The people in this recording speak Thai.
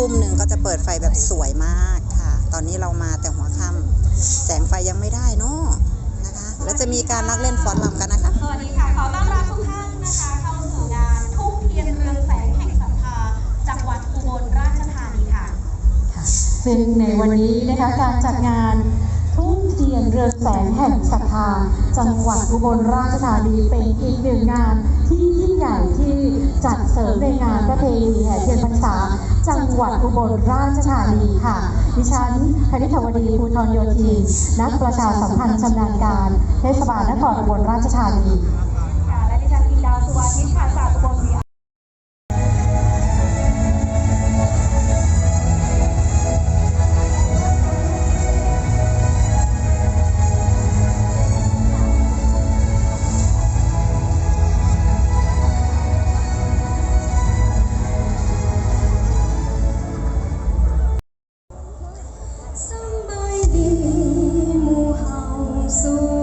ทุ่มหนึ่งก็จะเปิดไฟแบบสวยมากค่ะ ตอนนี้เรามาแต่หัวค่ำแสงไฟยังไม่ได้เนาะนะคะ แล้วจะมีการนักเล่นฟ้อนรำกันนะคะสวัสดีค่ะขอต้อนรับทุกท่านนะคะเข้าสู่งานทุ่งเทียนเรืองแสงแห่งศรัทธาจังหวัดอุบลราชธานีค่ะค่ะซึ่งในวันนี้นะคะการจัดงานทุ่งเทียนเรืองแสงแห่งศรัทธาจังหวัดอุบลราชธานีเป็นอีกหนึ่งงานที่ยิ่งใหญ่ที่จัดเสริมในงานประเพณีแห่เทียนพรรษาจัง หวัดอุบลราชธานีค่ะ ดิฉันคณิตวดีภูทรโยธีนักประชาสัมพันธ์ชำนาญการ เทศบาลนครอุบลราชธานี So